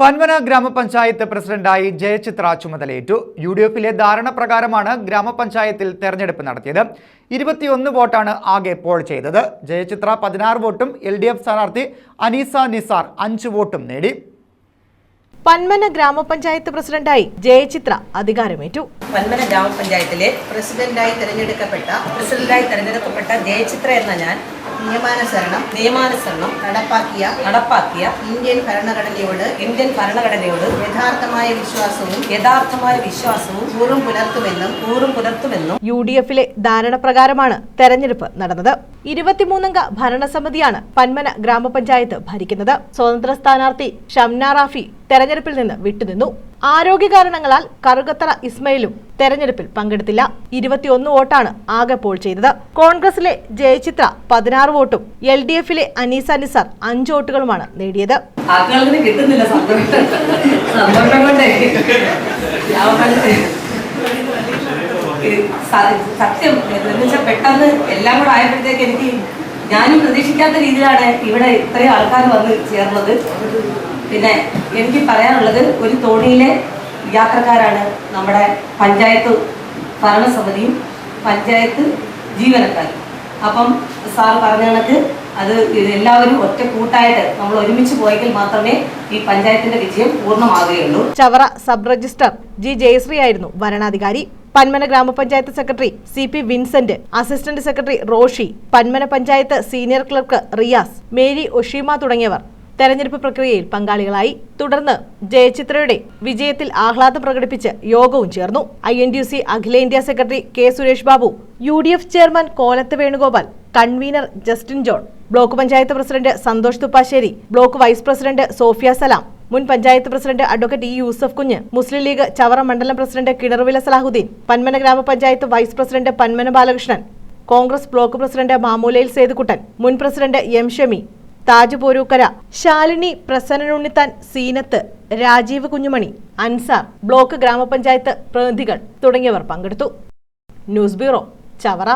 പന്മന ഗ്രാമപഞ്ചായത്ത് പ്രസിഡന്റായി ജയചിത്ര ചുമതലയേറ്റു. യു ഡി എഫിലെ ധാരണ പ്രകാരമാണ് ഗ്രാമപഞ്ചായത്തിൽ തെരഞ്ഞെടുപ്പ് നടത്തിയത്. ഇരുപത്തിയൊന്ന് വോട്ടാണ് ആകെ പോൾ ചെയ്തത്. ജയചിത്ര പതിനാറ് വോട്ടും എൽ ഡി എഫ് സ്ഥാനാർത്ഥി അനീസ നിസാർ അഞ്ച് വോട്ടും നേടി. പന്മന ഗ്രാമപഞ്ചായത്ത് പ്രസിഡന്റായി ജയചിത്ര അധികാരമേറ്റു. പന്മന ഗ്രാമപഞ്ചായത്തിലെ പ്രസിഡന്റായി തെരഞ്ഞെടുക്കപ്പെട്ട പ്രസിഡന്റായി തെരഞ്ഞെടുക്കപ്പെട്ട ജയചിത്ര എന്ന ഞാൻ നിയമാനുസരണം നിയമാനുസരണം നടപ്പാക്കിയ നടപ്പാക്കിയ ഇന്ത്യൻ ഭരണഘടനയോട് ഇന്ത്യൻ ഭരണഘടനയോട് യഥാർത്ഥമായ വിശ്വാസവും യഥാർത്ഥമായ വിശ്വാസവും ഊറും പുലർത്തുമെന്നും ഊറും പുലർത്തുമെന്നും യു ഡി എഫിലെ ധാരണ പ്രകാരമാണ് തെരഞ്ഞെടുപ്പ് നടന്നത്. ഇരുപത്തിമൂന്നംഗ ഭരണസമിതിയാണ് പന്മന ഗ്രാമപഞ്ചായത്ത് ഭരിക്കുന്നത്. സ്വതന്ത്ര സ്ഥാനാർത്ഥി ഷംന റാഫി തെരഞ്ഞെടുപ്പിൽ നിന്ന് വിട്ടുനിന്നു. ആരോഗ്യ കാരണങ്ങളാൽ കറുകത്തറ ഇസ്മയിലും തെരഞ്ഞെടുപ്പിൽ പങ്കെടുത്തില്ല. ഇരുപത്തിയൊന്ന് വോട്ടാണ് ആകെ പോൾ ചെയ്തത്. കോൺഗ്രസിലെ ജയചിത്ര പതിനാറ് വോട്ടും എൽ ഡി എഫിലെ അനീസ നിസാർ അഞ്ച് വോട്ടുകളുമാണ് നേടിയത്. സത്യം. പെട്ടെന്ന് എല്ലാം കൂടെ ആയപ്പോഴത്തേക്ക് എനിക്ക് ഞാനും പ്രതീക്ഷിക്കാത്ത രീതിയിലാണ് ഇവിടെ ഇത്രയും ആൾക്കാർ വന്ന് ചേർന്നത്. പിന്നെ എനിക്ക് പറയാനുള്ളത് ഒരു തോണിയിലെ യാത്രക്കാരാണ് നമ്മുടെ പഞ്ചായത്ത് ഭരണസമിതിയും പഞ്ചായത്ത് ജീവനക്കാരും. അപ്പം സാർ പറഞ്ഞ കണക്ക് അത് എല്ലാവരും ഒറ്റ കൂട്ടായിട്ട് നമ്മൾ ഒരുമിച്ച് പോയെങ്കിൽ മാത്രമേ ഈ പഞ്ചായത്തിന്റെ വിജയം പൂർണമാകുകയുള്ളൂ Chavara sub registrar G Jayashree ആയിരുന്നു വരണാധികാരി. പന്മന ഗ്രാമപഞ്ചായത്ത് secretary C P Vincent assistant secretary Roshi Panmana panchayat senior clerk Riyas Mary Osheema തുടങ്ങിയവർ തെരഞ്ഞെടുപ്പ് പ്രക്രിയയിൽ പങ്കാളികളായി. തുടർന്ന് ജയചിത്രയുടെ വിജയത്തിൽ ആഹ്ലാദം പ്രകടിപ്പിച്ച് യോഗവും ചേർന്നു. ഐ എൻ ഡി സി അഖിലേന്ത്യാ secretary K Suresh Babu U D F chairman Kolathu Venugopal convener Justin John block panchayat president Santhosh Thuppassery block vice president Sophia Salam മുൻ panchayat president advocate E Yusuf Kunju Muslim League Chavara മണ്ഡലം president കിണർവില Salahuddin Panmana ഗ്രാമപഞ്ചായത്ത് vice president Panmana Balakrishnan Congress block president Mamoolayil Sethukuttan മുൻ president M Shami Taj Porukkara Shalini Prasannan Unnithan Seenath Rajeev Kunjumani Ansar block ഗ്രാമപഞ്ചായത്ത് പ്രതിനിധികൾ തുടങ്ങിയവർ പങ്കെടുത്തു. News bureau Chavara.